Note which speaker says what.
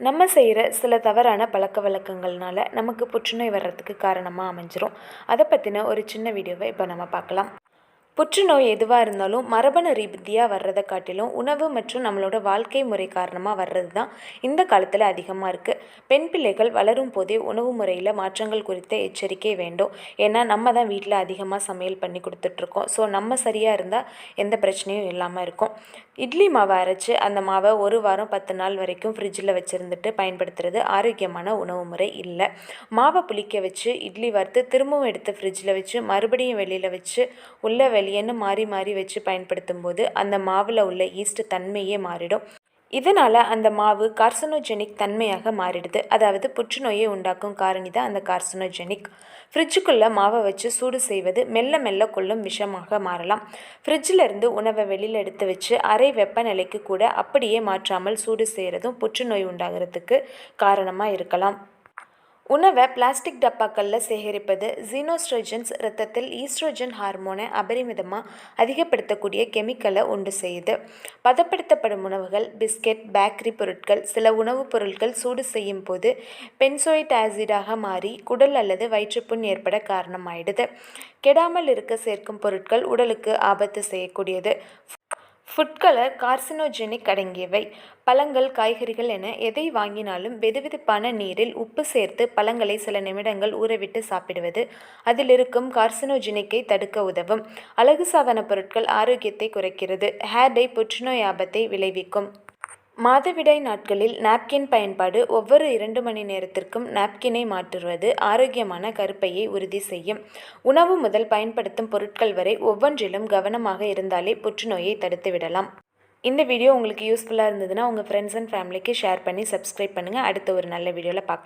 Speaker 1: நம்ம செய்கிற சில தவறான பழக்க வழக்கங்கள்னால நமக்கு புற்றுநோய் வர்றதுக்கு காரணமாக அமைஞ்சிரும். அதை பற்றின ஒரு சின்ன வீடியோவை இப்போ நம்ம பார்க்கலாம். புற்றுநோய் எதுவாக இருந்தாலும் மரபணு ரீதியாக வர்றதை காட்டிலும் உணவு மற்றும் நம்மளோட வாழ்க்கை முறை காரணமாக வர்றது தான் இந்த காலத்தில் அதிகமாக இருக்குது பெண் பிள்ளைகள் வளரும் போதே உணவு முறையில் மாற்றங்கள் குறித்த எச்சரிக்கை வேண்டும். ஏன்னா நம்ம தான் வீட்டில் அதிகமாக சமையல் பண்ணி கொடுத்துட்ருக்கோம். ஸோ நம்ம சரியாக இருந்தால் எந்த பிரச்சனையும் இல்லாமல் இருக்கும். இட்லி மாவை அரைச்சி அந்த மாவை ஒரு வாரம் பத்து நாள் வரைக்கும் ஃப்ரிட்ஜில் வச்சுருந்துட்டு பயன்படுத்துறது ஆரோக்கியமான உணவு முறை இல்லை. மாவை புளிக்க வச்சு இட்லி வறுத்து திரும்பவும் எடுத்து ஃப்ரிட்ஜில் வச்சு மறுபடியும் வெளியில் வச்சு உள்ள வெளியேன்னு மாறி மாறி வச்சு பயன்படுத்தும் போது அந்த மாவில் உள்ள ஈஸ்ட் தன்மையே மாறிடும். இதனால் அந்த மாவு கார்சனோஜெனிக் தன்மையாக மாறிடுது. அதாவது புற்றுநோயை உண்டாக்கும் காரணி தான் அந்த கார்சனோஜெனிக் ஃப்ரிட்ஜுக்குள்ளே மாவை வச்சு சூடு செய்வது மெல்ல மெல்ல கொள்ளும் விஷமாக மாறலாம். ஃப்ரிட்ஜில் இருந்து உணவை வெளியில் எடுத்து வச்சு அரை வெப்பநிலைக்கு கூட அப்படியே மாற்றாமல் சூடு செய்கிறதும் புற்றுநோய் உண்டாகிறதுக்கு காரணமாக இருக்கலாம். உணவை பிளாஸ்டிக் டப்பாக்களில் சேகரிப்பது ஜீனோஸ்ட்ரஜன்ஸ் ரத்தத்தில் ஈஸ்ட்ரோஜன் ஹார்மோனை அபரிமிதமாக அதிகப்படுத்தக்கூடிய கெமிக்கலை உண்டு செய்யுது. பதப்படுத்தப்படும் உணவுகள் பிஸ்கெட் பேக்கரி பொருட்கள் சில உணவுப் பொருட்கள் சூடு செய்யும் போது பென்சோயிட் ஆசிடாக மாறி குடல் அல்லது வயிற்றுப்புண் ஏற்பட காரணமாயிடுது. கெடாமல் இருக்க சேர்க்கும் பொருட்கள் உடலுக்கு ஆபத்து செய்யக்கூடியது. ஃபுட் கலர் கார்சினோஜெனிக் அடங்கியவை. பழங்கள் காய்கறிகள் என எதை வாங்கினாலும் வெதுவெதுப்பான நீரில் உப்பு சேர்த்து பழங்களை சில நிமிடங்கள் ஊறவிட்டு சாப்பிடுவது. அதில் இருக்கும் கார்சினோஜெனிக்கை தடுக்க உதவும். அழகு சாதன பொருட்கள் ஆரோக்கியத்தை குறைக்கிறது. ஹேர் டை புற்றுநோய் ஆபத்தை விளைவிக்கும். மாதவிடாய் நாட்களில் நாப்கின் பயன்பாடு ஒவ்வொரு இரண்டு மணி நேரத்திற்கும் நாப்கினை மாற்றுவது ஆரோக்கியமான கருப்பையை உறுதி செய்யும். உணவு முதல் பயன்படுத்தும் பொருட்கள் வரை ஒவ்வொன்றிலும் கவனமாக இருந்தாலே புற்றுநோயை தடுத்துவிடலாம் இந்த வீடியோ உங்களுக்கு யூஸ்ஃபுல்லாக இருந்ததுன்னா உங்கள் ஃப்ரெண்ட்ஸ் அண்ட் ஃபேமிலிக்கு ஷேர் பண்ணி சப்ஸ்கிரைப் பண்ணுங்கள் அடுத்த ஒரு நல்ல வீடியோவில் பார்க்கலாம்